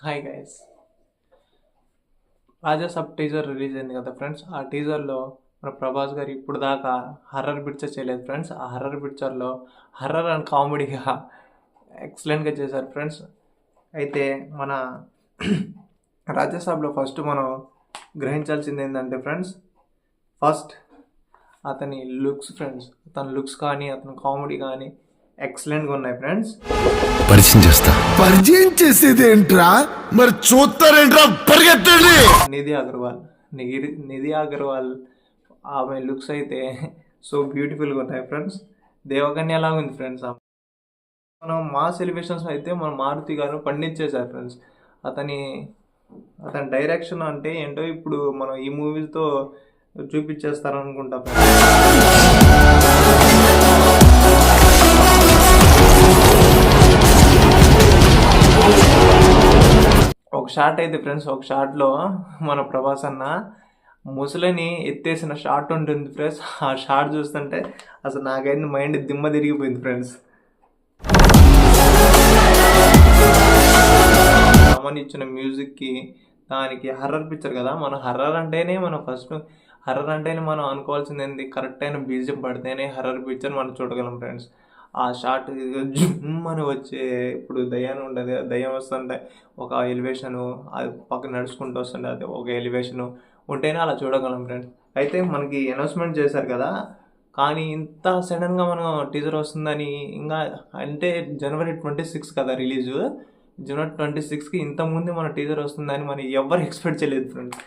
Hi guys Raja Saab teaser release అయింది కదా friends ఆ టీజర్లో మన ప్రభాస్ గారు ఇప్పుడు దాకా హర్రర్ పిక్చర్ చేయలేదు ఫ్రెండ్స్ ఆ హర్రర్ పిక్చర్లో హర్రర్ అండ్ కామెడీగా ఎక్సలెంట్గా చేశారు ఫ్రెండ్స్ అయితే మన రాజ్యసభలో ఫస్ట్ మనం గ్రహించాల్సింది ఏంటంటే ఫ్రెండ్స్ ఫస్ట్ అతని లుక్స్ ఫ్రెండ్స్ అతని లుక్స్ కానీ అతని కామెడీ కానీ ఎక్సలెంట్గా ఉన్నాయి ఫ్రెండ్స్ పరిచయం చేస్తా. పరిచయం చేసేది ఏంట్రా? మరి చూస్తారేంట్రా? పరిగెత్తండి! నిధి అగర్వాల్. నిధి నిధి అగర్వాల్ ఆమె లుక్స్ అయితే సో బ్యూటిఫుల్గా ఉన్నాయి ఫ్రెండ్స్ దేవకన్య లాగా ఉంది ఫ్రెండ్స్ మనం మా సెలిబ్రేషన్స్ అయితే మన మారుతి గారు పండించేశారు ఫ్రెండ్స్ అతని అతని డైరెక్షన్ అంటే ఏంటో ఇప్పుడు మనం ఈ మూవీతో చూపించేస్తారనుకుంటా friends. ఒక షాట్ అయితే ఫ్రెండ్స్ ఒక షాట్లో మన ప్రభాస్ అన్న ముసలిని ఎత్తేసిన షాట్ ఉంటుంది ఫ్రెండ్స్ ఆ షాట్ చూస్తుంటే అసలు నాకైతే మైండ్ దిమ్మ తిరిగిపోయింది ఫ్రెండ్స్ రామన్ ఇచ్చిన మ్యూజిక్కి దానికి హర్రర్ పిక్చర్ కదా. మనం హర్రర్ అంటేనే మనం ఫస్ట్ హర్రర్ అంటేనే మనం అనుకోవాల్సింది ఏంటి కరెక్ట్ అయిన బీజం పడితేనే హర్రర్ పిక్చర్ మనం చూడగలం ఫ్రెండ్స్ ఆ షార్ట్ జుమ్ అని వచ్చే ఇప్పుడు దయ్యాన్ని ఉండదు దయ్యం వస్తుంటే ఒక ఎలివేషను అది పక్కన నడుచుకుంటూ వస్తుంటే అది ఒక ఎలివేషను ఉంటేనే అలా చూడగలం ఫ్రెండ్స్ అయితే మనకి అనౌన్స్మెంట్ చేశారు కదా కానీ ఇంత సడన్గా మనం టీజర్ వస్తుందని ఇంకా అంటే జనవరి ట్వంటీ సిక్స్ కదా రిలీజు జనవరి ట్వంటీ సిక్స్కి ఇంత ముందు మన టీజర్ వస్తుందని మనం ఎవరు ఎక్స్పెక్ట్ చేయలేదు ఫ్రెండ్స్